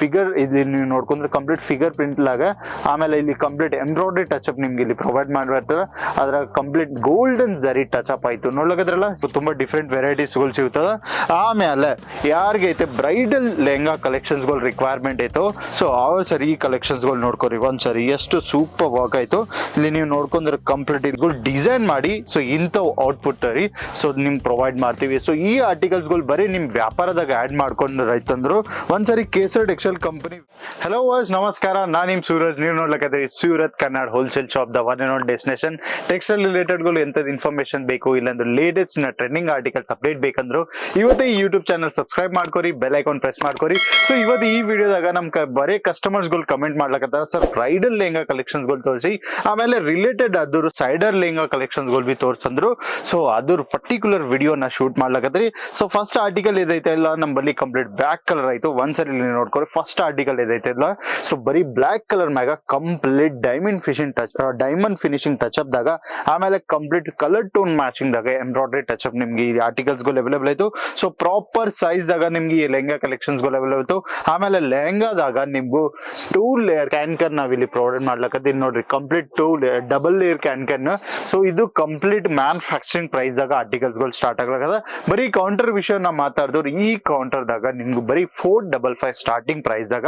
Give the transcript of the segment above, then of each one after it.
Figure ಇಲ್ಲಿ ನೀವು ನೋಡ್ಕೊಂಡ್ರೆ ಕಂಪ್ಲೀಟ್ ಫಿಗರ್ ಪ್ರಿಂಟ್ ಲಾಗ, ಆಮೇಲೆ ಇಲ್ಲಿ ಕಂಪ್ಲೀಟ್ ಎಂಬ್ರಾಯ್ಡ್ರಿ ಟಚ್ ಅಪ್ ನಿಮ್ಗೆ ಇಲ್ಲಿ ಪ್ರೊವೈಡ್ ಮಾಡಿರ್ತಾರೆ ಅದರ complete golden zari touch up ಆಯ್ತು. ನೋಡ್ಲಕದ್ರಲ್ಲ? ಸೊ ತುಂಬಾ ಡಿಫ್ರೆಂಟ್ ವೆರೈಟೀಸ್ಗಳು ಸಿಗ್ತದ. ಆಮೇಲೆ, ಯಾರಿಗೆ ಐತೆ? ಬ್ರೈಡಲ್ ಲೆಹಂಗಾ ಕಲೆಕ್ಷನ್ಸ್ಗಳು ರಿಕ್ವೈರ್ಮೆಂಟ್ ಐತೋ? ಸೊ ಅವ್ರು ಸರಿ ಈ ಕಲೆಕ್ಷನ್ಸ್ಗಳು ನೋಡ್ಕೊರಿ ಒಂದ್ಸರಿ ಎಷ್ಟು ಸೂಪರ್ ವರ್ಕ್ ಆಯ್ತು. ಇಲ್ಲಿ ನೀವು ನೋಡ್ಕೊಂಡ್ರೆ ಕಂಪ್ಲೀಟ್ ಇದ್ಗಳು ಡಿಸೈನ್ ಮಾಡಿ ಸೊ ಇಂಥವು ಔಟ್ಪುಟ್ ರೀ. ಸೊ ನಿಮ್ಗೆ ಪ್ರೊವೈಡ್ ಮಾಡ್ತೀವಿ. ಸೊ ಈ ಆರ್ಟಿಕಲ್ಸ್ಗಳು ಬರೀ ನಿಮ್ಮ ವ್ಯಾಪಾರದಾಗ ಆಡ್ ಮಾಡ್ಕೊಂಡು ರೈತಂದ್ರು ಒಂದ್ಸರಿ ಕೇಸರ್ ಟೆಕ್ಸ್ಟೈಲ್ ಕಂಪನಿ ಹಲೋ ವಾಸ್ ನಮಸ್ಕಾರ ನಾ ನಿಮ್ ಸೂರಜ್ ನೀವು ನೋಡ್ಲಿಕ್ಕೆ Surat Kannada wholesale shop the one and destination textile ರಿಲೇಟೆಡ್ಗಳು ಎಂತದ್ ಇನ್ಫಾರ್ಮೇಶನ್ ಬೇಕು ಇಲ್ಲಾಂದ್ರೆ ಲೇಟೆಸ್ಟ್ನ ಟ್ರೆಂಡಿಂಗ್ ಆರ್ಟಿಕಲ್ಸ್ ಅಪ್ಡೇಟ್ ಬೇಕಂದ್ರು ಇವತ್ತೇ ಈ ಯೂಟ್ಯೂಬ್ ಚಾನಲ್ ಸಬ್ಸ್ಕ್ರೈಬ್ ಮಾಡ್ಕೊರಿ ಬೆಲ್ ಐಕಾನ್ ಪ್ರೆಸ್ ಮಾಡ್ಕೊರಿ ಸೊ ಇವತ್ತು ಈ ವಿಡಿಯೋದಾಗ ನಮ್ಗೆ ಬರೀ ಬರೇ ಕಸ್ಟಮರ್ಸ್ಗಳು ಕಮೆಂಟ್ ಮಾಡ್ಲಕತ್ತಾರ ಸರ್ ಬ್ರೈಡಲ್ ಲೆಹಂಗಾ ಕಲೆಕ್ಷನ್ಸ್ಗಳು ತೋರಿಸಿ ಆಮೇಲೆ ರಿಲೇಟೆಡ್ ಅದ್ರ ಸೈಡರ್ ಲೆಹಂಗಾ ಕಲೆಕ್ಷನ್ಸ್ಗಳು ಬಿ ತೋರಿಸಂದ್ರು ಸೊ ಅದ್ರ ಪರ್ಟಿಕ್ಯುಲರ್ ವಿಡಿಯೋನ ಶೂಟ್ ಮಾಡ್ಲಕತ್ರಿ ಸೊ ಫಸ್ಟ್ ಆರ್ಟಿಕಲ್ ಇದೈತೆ ಇಲ್ಲ ನಮ್ಮಲ್ಲಿ ಕಂಪ್ಲೀಟ್ ಬ್ಲಾಕ್ ಕಲರ್ ಆಯ್ತು ಒಂದ್ಸರಿ ನೋಡ್ಕೊರಿ ಫಸ್ಟ್ ಆರ್ಟಿಕಲ್ ಇದೈತೆ ಇಲ್ಲ ಸೊ ಬರೀ ಬ್ಲಾಕ್ ಕಲರ್ ಮ್ಯಾಗ complete diamond fishing touch diamond finishing touch up ದಾಗ, ಆಮೇಲೆ ಕಂಪ್ಲೀಟ್ ಕಲರ್ ಟೋನ್ ಮ್ಯಾಚಿಂಗ್ ದಾಗ ಎಂಬ್ರಾಯ್ಡ್ರಿ ಟಚ್ ಅಪ್ ನಿಮ್ಗೆ ಈ ಆರ್ಟಿಕಲ್ಸ್ಗಳು ಅವೈಲೇಬಲ್ ಆಯ್ತು. ಸೊ ಪ್ರಾಪರ್ ಸೈಜ್ ದಾಗ ನಿಮ್ಗೆ ಈ ಲೆಹಂಗಾ ಕಲೆಕ್ಷನ್ಸ್ಗಳು ಅವೈಲೇಬಲ್ ಆಯ್ತು. ಆಮೇಲೆ ಲೆಹಂಗಾದಾಗ ನಿಮ್ಗೂ ಟೂ ಲೇಯರ್ ಕ್ಯಾನ್ಕರ್ ನಾವ್ ಇಲ್ಲಿ ಪ್ರೊವೈಡ್ ಮಾಡ್ಲಕತ್ತೀನಿ ನೋಡ್ರಿ complete two layer double layer cancan so ಇದು ಕಂಪ್ಲೀಟ್ ಮ್ಯಾನುಫ್ಯಾಕ್ಚರಿಂಗ್ ಪ್ರೈಸ್ ದಾಗ ಆರ್ಟಿಕಲ್ಸ್ಗಳು ಸ್ಟಾರ್ಟ್ ಆಗ್ಲಕದ. ಬರೀ ಕೌಂಟರ್ ವಿಷಯ ನಾವು ಮಾತಾಡಿದ್ರು ಈ ಕೌಂಟರ್ ದಾಗ ನಿಮ್ಗೆ ಬರೀ four double five starting price ದಾಗ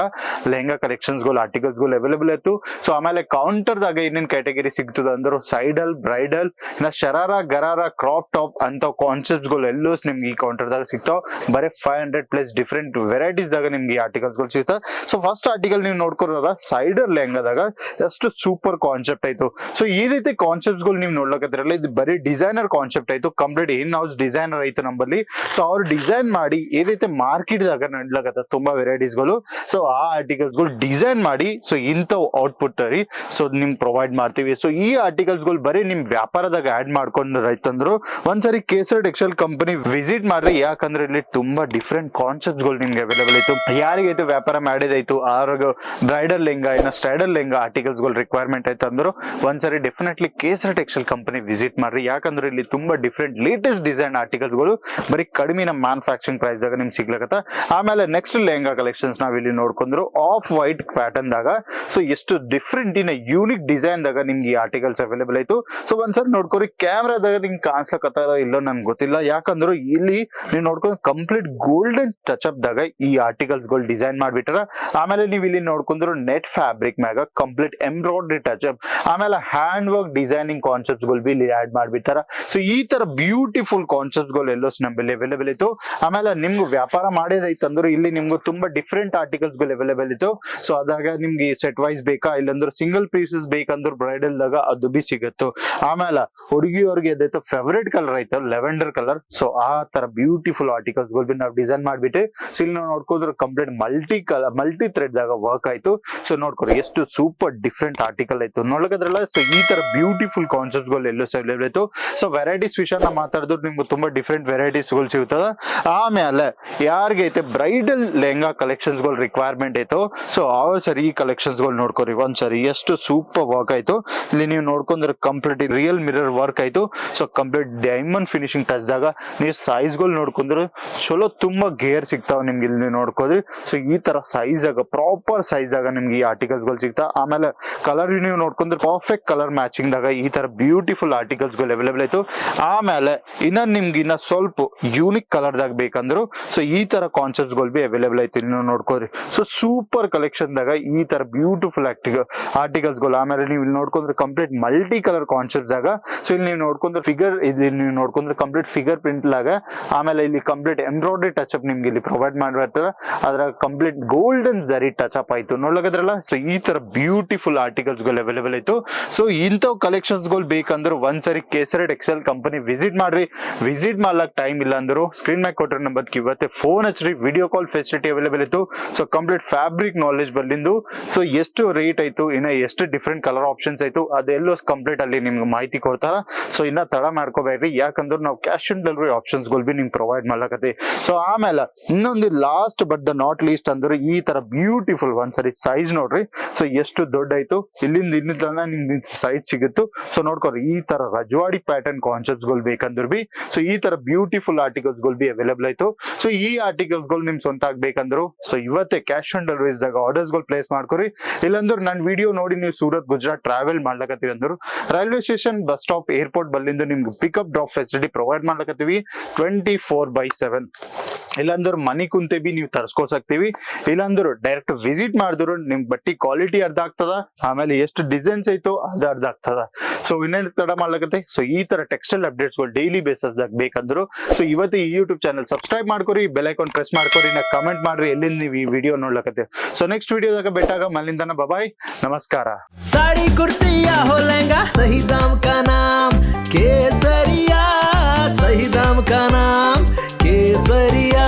ಲೆಹಂಗಾ ಕಲೆಕ್ಷನ್ಸ್ಗಳು ಆರ್ಟಿಕಲ್ಸ್ಗಳು ಅವೈಲೇಬಲ್ ಇತ್ತು. ಸೊ ಆಮೇಲೆ ಕೌಂಟರ್ ದಾಗ ಏನೇನ್ ಕ್ಯಾಟಗರಿ ಸಿಗ್ತದೆ ಅಂದ್ರೆ ಸೈಡಲ್ ಬ್ರೈಡಲ್ ಇನ್ನ ಶರಾರ, ಗರಾರ ಕ್ರಾಪ್ ಟಾಪ್ ಅಂತ ಕಾನ್ಸೆಪ್ಟ್ಗಳು ಎಲ್ಲೂ ನಿಮ್ಗೆ ಈ ಕೌಂಟರ್ ದಾಗ ಸಿಗ್ತಾವ. ಬರೀ five hundred plus different varieties ದಾಗ ನಿಮ್ಗೆ ಈ ಆರ್ಟಿಕಲ್ಸ್ಗಳು ಸಿಗ್ತಾವ ಸೊ ಫಸ್ಟ್ ಆರ್ಟಿಕಲ್ ನೀವು ನೋಡ್ಕೊರೋದ ಸೈಡರ್ ಲೆಹಂಗಾದಾಗ ಎಷ್ಟು ಸೂಪರ್ ಕಾನ್ಸೆಪ್ಟ್ ಆಯ್ತು. ಸೊ ಈ ರೀತಿ ಕಾನ್ಸೆಪ್ಟ್ಗಳು ನೀವು ನೋಡ್ಲಕತ್ತಿರಲ್ಲ ಇದು ಬರೀ ಡಿಸೈನರ್ ಕಾನ್ಸೆಪ್ಟ್ ಆಯ್ತು ಕಂಪ್ಲೀಟ್ ಇನ್ ಹೌಸ್ ಡಿಸೈನರ್ ಆಯ್ತು ನಮ್ಮಲ್ಲಿ ಸೊ ಅವ್ರು ಡಿಸೈನ್ ಮಾಡಿ ಏದೈತೆ ಮಾರ್ಕೆಟ್ ದಾಗ ನಡ್ಲಕತ್ತ ತುಂಬಾ ವೆರೈಟೀಸ್ಗಳು. ಸೊ ಆ ಆರ್ಟಿಕಲ್ಸ್ಗಳು ಡಿಸೈನ್ ಮಾಡಿ ಸೊ ಇಂಥವು ಔಟ್ಪುಟ್ ರೀ ಸೊ ನಿಮ್ ಪ್ರೊವೈಡ್ ಮಾಡ್ತೀವಿ. ಸೊ ಈ ಆರ್ಟಿಕಲ್ಸ್ಗಳು ಬರೀ ನಿಮ್ ವ್ಯಾಪಾರದಾಗ ಆಡ್ ಮಾಡ್ಕೊಂಡು ರೈತಂದ್ರು, ಒಂದ್ಸರಿ ಕೇಸರ್ ಟೆಕ್ಸ್ಟೈಲ್ ಕಂಪನಿ ವಿಸಿಟ್ ಮಾಡ್ರಿ, ಯಾಕಂದ್ರೆ ಇಲ್ಲಿ ತುಂಬಾ ಡಿಫ್ರೆಂಟ್ ಕಾನ್ಸೆಪ್ಟ್ಗಳು ನಿಮ್ಗೆ ಅವೈಲೇಬಲ್ ಆಯ್ತು. ಯಾರಿಗೈತು ವ್ಯಾಪಾರ ಮಾಡಿದಾಯ್ತು, ಆರೋಗ್ಯ ಬ್ರೈಡಲ್ ಲೆಹಂಗಾ ಏನೋ ಸ್ಟೈಡಲ್ ಆರ್ಟಿಕಲ್ಸ್ಗಳು ರಿಕ್ವೈರ್ಮೆಂಟ್ ಆಯ್ತು ಅಂದ್ರು ಒಂದ್ಸರಿ ಡೆಫಿನೆಟ್ಲಿ ಕೇಸರಿ ಟೆಕ್ಸ್ಟೈಲ್ ಕಂಪನಿ ವಿಸಿಟ್ ಮಾಡ್ರಿ. ಯಾಕಂದ್ರೆ ಇಲ್ಲಿ ತುಂಬಾ ಡಿಫ್ರೆಂಟ್ ಲೇಟೆಸ್ಟ್ ಡಿಸೈನ್ ಆರ್ಟಿಕಲ್ಸ್ಗಳು ಬರೀ ಕಡಿಮೆ ನಮ್ಮ ಮ್ಯಾನುಫ್ಯಾಕ್ಚರಿಂಗ್ ಪ್ರೈಸ್ ದಾಗ ನಿಮ್ಗೆ ಸಿಗ್ಲಕತ್ತ. ಆಮೇಲೆ ನೆಕ್ಸ್ಟ್ ಲೆಹಂಗಾ ಕಲೆಕ್ಷನ್ಸ್ ನಾವ್ ಇಲ್ಲಿ ನೋಡ್ಕೊಂಡ್ರು ಆಫ್ ವೈಟ್ ಪ್ಯಾಟರ್ನ್ ದಾಗ. ಸೊ ಎಷ್ಟು ಡಿಫ್ರೆಂಟ್ ಇನ್ ಯೂನಿಕ್ ಡಿಸೈನ್ ದಾಗ ನಿಮ್ಗೆ ಈ ಆರ್ಟಿಕಲ್ಸ್ ಅವೈಲೇಬಲ್ ಆಯ್ತು. ಸೊ ಒಂದ್ಸರಿ ನೋಡ್ಕೊರಿ ಕ್ಯಾಮ್ರಾದಾಗ ನಿಮ್ಗೆ ಕಾಣಿಸ್ಲಕತ್ತದ ಇಲ್ಲೋ ನನ್ಗೆ ಗೊತ್ತಿಲ್ಲ. ಯಾಕಂದ್ರೆ ಇಲ್ಲಿ ನೀವು ನೋಡ್ಕೊಂಡು ಕಂಪ್ಲೀಟ್ ಗೋಲ್ಡನ್ ಟಚ್ ಅಪ್ ದಾಗ ಈ ಆರ್ಟಿಕಲ್ಸ್ಗಳು ಡಿಸೈನ್ ಮಾಡ್ಬಿಟ್ಟಾರ ಆಮೇಲೆ ನೀವು ಇಲ್ಲಿ ನೋಡ್ಕೊಂಡ್ರು ನೆಟ್ ಫ್ಯಾಬ್ರಿಕ್ ಮ್ಯಾಗ ಕಂಪ್ಲೀಟ್ ಎಂಬ್ರಾಯ್ಡ್ರಿ ಟಚ್ ಆಮೇಲೆ ಹ್ಯಾಂಡ್ ವರ್ಕ್ ಡಿಸೈನಿಂಗ್ ಕಾನ್ಸೆಪ್ಟ್ಸ್ಗಳು ಬಿ ಇಲ್ಲಿ ಆಡ್ ಮಾಡ್ಬಿಡ್ತಾರ. ಸೊ ಈ ತರ ಬ್ಯೂಟಿಫುಲ್ ಕಾನ್ಸೆಪ್ಟ್ಗಳು ಎಲ್ಲೋ ನಮ್ಮಲ್ಲಿ ಅವೈಲೇಬಲ್ ಇತ್ತು. ಆಮೇಲೆ ನಿಮ್ಗೆ ವ್ಯಾಪಾರ ಮಾಡೋದೈತೆ ಅಂದ್ರೆ ಇಲ್ಲಿ ನಿಮ್ಗೆ ತುಂಬಾ ಡಿಫ್ರೆಂಟ್ ಆರ್ಟಿಕಲ್ಸ್ಗಳು ಅವೈಲೇಬಲ್ ಇತ್ತು. ಸೊ ಅದಾಗ ನಿಮ್ಗೆ ಸೆಟ್ ವೈಸ್ ಬೇಕಾ? ಇಲ್ಲಂದ್ರೆ ಸಿಂಗಲ್ ಪೀಸಸ್ ಬೇಕಂದ್ರೆ ಬ್ರೈಡಲ್ ದಾಗ ಅದು ಬಿ ಸಿಗತ್ತು. ಆಮೇಲೆ ಹುಡುಗಿಯವ್ರಿಗೆ ಎದೈತೆ ಫೇವ್ರೇಟ್ ಕಲರ್ ಐತೆ ಲೆವೆಂಡರ್ ಕಲರ್ ಸೊ ಆ ತರ ಬ್ಯೂಟಿಫುಲ್ ಆರ್ಟಿಕಲ್ಸ್ಗಳು ಬಿ ನಾವು ಡಿಸೈನ್ ಮಾಡ್ಬಿಟ್ಟು ಸೊ ಇಲ್ಲಿ ನಾವು ನೋಡ್ಕೋದ್ರೆ complete multi colour multi thread ದಾಗ ವರ್ಕ್ ಆಯ್ತು. ಸೊ ನೋಡ್ಕೊರಿ, ಎಷ್ಟು ಸೂಪರ್ ಡಿಫ್ರೆಂಟ್ ಆರ್ಟಿಕಲ್ ಆಯ್ತು. ನೋಡಕದ್ರಲ್ಲ ಸೊ ಈ ತರ ಬ್ಯೂಟಿಫುಲ್ ಕಾನ್ಸೆಪ್ಟ್ಗಳು ಎಲ್ಲೂ ಅವೈಲೇಬಲ್ ಆಯ್ತು. ಸೊ ವೆರೈಟೀಸ್ ವಿಷಯ ನಾ ಮಾತಾಡಿದ್ರು ನಿಮ್ಗೆ ತುಂಬಾ ಡಿಫ್ರೆಂಟ್ ವೆರೈಟೀಸ್ಗಳು ಸಿಗ್ತದ ಆಮೇಲೆ ಐತೆ? ಬ್ರೈಡಲ್ ಲೆಹಂಗಾ ಕಲೆಕ್ಷನ್ಸ್ಗಳು ರಿಕ್ವೈರ್ಮೆಂಟ್ ಆಯ್ತು. ಸೊ ಅವ್ರು ಸರಿ ಈ ಕಲೆಕ್ಷನ್ಸ್ಗಳು ನೋಡ್ಕೊರಿ. ಒಂದ್ಸರಿ ಎಷ್ಟು ಸೂಪರ್ ವರ್ಕ್ ಆಯ್ತು. ಇಲ್ಲಿ ನೀವು ನೋಡ್ಕೊಂಡ್ರೆ ಕಂಪ್ಲೀಟ್ ರಿಯಲ್ ಮಿರರ್ ವರ್ಕ್ ಆಯ್ತು. So complete diamond finishing touch ದಾಗ ನೀವು ಸೈಜ್ಗಳು ನೋಡ್ಕೊಂಡ್ರೆ ಚಲೋ ತುಂಬಾ ಗೇರ್ ಸಿಗ್ತಾವ ನಿಮ್ಗೆ ಇಲ್ಲಿ ನೋಡ್ಕೋದ್ರಿ. ಸೊ ಈ ತರ ಸೈಜ್ ಆಗ ಪ್ರಾಪರ್ ಸೈಜ್ ಆಗ ನಿಮ್ಗೆ ಈ ಆರ್ಟಿಕಲ್ಸ್ಗಳು ಸಿಗ್ತಾವ ಆಮೇಲೆ ಕಲರ್ ನೀವು ನೋಡ್ಕೊಂಡ್ರೆ ಪರ್ಫೆಕ್ಟ್ ಕಲರ್ ಮ್ಯಾಚಿಂಗ್ ದಾಗ ಈ ತರ ಬ್ಯೂಟಿಫುಲ್ ಆರ್ಟಿಕಲ್ಸ್ಗಳು ಅವೈಲೇಬಲ್ ಆಯ್ತು. ಆಮೇಲೆ ಇನ್ನ ನಿಮ್ಗೆ ಇನ್ನ ಸ್ವಲ್ಪ ಯೂನಿಕ್ ಕಲರ್ ದಾಗ ಬೇಕಂದ್ರು ಸೊ ಈ ತರ ಕಾನ್ಸೆಪ್ಟ್ಗಳು ಬಿ ಅವೈಲೇಬಲ್ ಆಯ್ತು. ನೀವು ನೋಡ್ಕೋರಿ ಸೊ ಸೂಪರ್ ಕಲೆಕ್ಷನ್ ದಾಗ ಈ ತರ ಬ್ಯೂಟಿಫುಲ್ ಆರ್ಟಿಕಲ್ಸ್ಗಳು, ಆಮೇಲೆ ನೀವು ಇಲ್ಲಿ ನೋಡ್ಕೊಂಡ್ರೆ ಕಂಪ್ಲೀಟ್ ಮಲ್ಟಿ ಕಲರ್ ಕಾನ್ಸೆಪ್ಟ್ ದಾಗ ಸೊ ಇಲ್ಲಿ ನೀವು ನೋಡ್ಕೊಂಡ್ರೆ ಫಿಗರ್ ಇಲ್ಲಿ ನೀವು ನೋಡ್ಕೊಂಡ್ರೆ ಕಂಪ್ಲೀಟ್ ಫಿಗರ್ ಪ್ರಿಂಟ್ ಲಾಗ, ಆಮೇಲೆ ಇಲ್ಲಿ ಕಂಪ್ಲೀಟ್ ಎಂಬ್ರಾಯ್ಡ್ರಿ ಟಚ್ ಅಪ್ ನಿಮ್ಗೆ ಇಲ್ಲಿ ಪ್ರೊವೈಡ್ ಮಾಡಿರ್ತಾರೆ ಅದ್ರ complete golden zari touch up ಆಯ್ತು. ನೋಡ್ಲಕದ್ರಲ್ಲ? ಸೊ ಈ ತರ ಬ್ಯೂಟಿಫುಲ್ ಆರ್ಟಿಕಲ್ಸ್ಗಳು ಅವೈಲೇಬಲ್ ಆಯ್ತು. ಸೊ ಇಂಥವ್ ಕಲೆಕ್ಷನ್ಸ್ಗಳು ಬೇಕಂದ್ರೆ ಒಂದ್ಸರಿ ಕೇಸರೆಡ್ ಎಕ್ಸೆಲ್ ಕಂಪನಿ ವಿಸಿಟ್ ಮಾಡ್ರಿ. ವಿಸಿಟ್ ಮಾಡ್ಲಾಕ್ ಟೈಮ್ ಇಲ್ಲ ಅಂದ್ರು. ಸ್ಕ್ರೀನ್ ಮ್ಯಾಕ್ ಕೊಟ್ಟಿರೋ ನಂಬರ್ ಇವತ್ತೆ ಫೋನ್ ಹಚ್ಚ್ರಿ ವಿಡಿಯೋ ಕಾಲ್ ಫೆಸಿಲಿಟಿ ಅವೈಲೇಬಲ್ ಇತ್ತು. ಸೊ ಕಂಪ್ಲೀಟ್ ಫ್ಯಾಬ್ರಿಕ್ ನಾಲೆಜ್ ಬಂದಿಂದು ಸೊ ಎಷ್ಟು ರೇಟ್ ಆಯ್ತು? ಇನ್ನ ಎಷ್ಟು ಡಿಫ್ರೆಂಟ್ ಕಲರ್ ಆಪ್ಷನ್ಸ್ ಆಯ್ತು? ಅದೆಲ್ಲೋ ಕಂಪ್ಲೀಟ್ ಅಲ್ಲಿ ನಿಮ್ಗೆ ಮಾಹಿತಿ ಕೊಡ್ತಾರ. ಸೊ ಇನ್ನ ತಡ ಮಾಡ್ಕೋಬೇಡ್ರಿ. ಯಾಕಂದ್ರೆ ನಾವು ಕ್ಯಾಶ್ ಆನ್ ಡೆಲಿವರಿ ಆಪ್ಷನ್ಸ್ಗಳು ಬಿ ನಿಮ್ಗೆ ಪ್ರೊವೈಡ್ ಮಾಡ್ಲಾಕತ್ತಿ. ಸೊ ಆಮೇಲೆ ಇನ್ನೊಂದು last but the not least ಅಂದ್ರೆ ಈ ತರ ಬ್ಯೂಟಿಫುಲ್ ಒಂದ್ಸರಿ ಸೈಜ್ ನೋಡ್ರಿ. ಸೊ ಎಷ್ಟು ದೊಡ್ಡ ಆಯ್ತು, ಇಲ್ಲಿಂದ ಇಲ್ಲಿ ನಿಮ್ಗೆ ಸೈಜ್ ಸಿಗುತ್ತೆ. ಸೊ ನೋಡ್ಕೊರಿ ಈ ತರ ರಜವಾಡಿ ಪ್ಯಾಟರ್ನ್ ಕಾನ್ಸೆಪ್ಟ್ಗಳು ಬೇಕಂದ್ರೆ ಬಿ ಸೊ ಈ ತರ ಬ್ಯೂಟಿಫುಲ್ ಆರ್ಟಿಕಲ್ಸ್ಗಳು ಬಿ ಅವೈಲೇಬಲ್ ಆಯ್ತು. ಸೊ ಈ ಆರ್ಟಿಕಲ್ಸ್ಗಳು ನಿಮ್ ಸ್ವಂತ ಆಗ್ಬೇಕಂದ್ರು ಸೊ ಇವತ್ತು ಕ್ಯಾಶ್ ಆನ್ ಡೆಲಿವರೀಸ್ ದಾಗ ಆರ್ಡರ್ಸ್ಗಳು ಪ್ಲೇಸ್ ಮಾಡ್ಕೊರಿ. ಇಲ್ಲಂದ್ರೆ ನನ್ನ ವಿಡಿಯೋ ನೋಡಿ ನೀವು ಸೂರತ್, ಗುಜರಾತ್ ಟ್ರಾವೆಲ್ ಮಾಡ್ಲಕತ್ತೀವಿ ಅಂದ್ರು. Railway station bus stop airport ಬಲ್ಲಿಂದ ನಿಮ್ಗೆ ಪಿಕಪ್ ಡ್ರಾಪ್ ಫೆಸಿಲಿಟಿ ಪ್ರೊವೈಡ್ ಮಾಡ್ಲಕತ್ತೀವಿ ಟ್ವೆಂಟಿ ಫೋರ್ ಬೈ ಸೆವೆನ್ ಇಲ್ಲಾಂದ್ರೆ ಮನಿ ಕುಂತೆ ಬಿ ನೀವು ತರ್ಸ್ಕೊಸಕ್ತಿವಿ ಇಲ್ಲಾಂದ್ರೆ ಡೈರೆಕ್ಟ್ ವಿಸಿಟ್ ಮಾಡಿದ್ರು ನಿಮ್ ಬಟ್ಟಿ ಕ್ವಾಲಿಟಿ ಅರ್ಧ ಆಗ್ತದ ಆಮೇಲೆ ಎಷ್ಟು ಡಿಸೈನ್ಸ್ ಐತೋ ಅದು ಅರ್ಧ ಆಗ್ತದ ಸೊ ಇನ್ನೇನು ತಡ ಮಾಡ್ಲಕತ್ತೆ ಸೊ ಈ ತರ ಟೆಕ್ಸ್ಟೈಲ್ ಅಪ್ಡೇಟ್ಸ್ ಗಳು ಡೈಲಿ ಬೇಸಸ್ ದಾಗ ಬೇಕಂದ್ರು ಸೊ ಇವತ್ತು ಈ ಯೂಟ್ಯೂಬ್ ಚಾನಲ್ ಸಬ್ಸ್ಕ್ರೈಬ್ ಮಾಡ್ಕೊರಿ ಬೆಲ್ ಐಕಾನ್ ಪ್ರೆಸ್ ಮಾಡ್ಕೊರಿ ನಾ ಕಮೆಂಟ್ ಮಾಡ್ರಿ ಎಲ್ಲಿಂದ ನೀವು ಈ ವಿಡಿಯೋ ನೋಡ್ಲಕತ್ತೆ ಸೊ ನೆಕ್ಸ್ಟ್ ವಿಡಿಯೋದಾಗ ಬೆಟ್ಟಾಗ ಮಲ್ಲಿಂದನ ಬಬಾಯ್ ನಮಸ್ಕಾರ साड़ी कुर्ती या हो लहंगा सही दाम का नाम केसरिया सही दाम का नाम ಕೇಸರಿಯಾ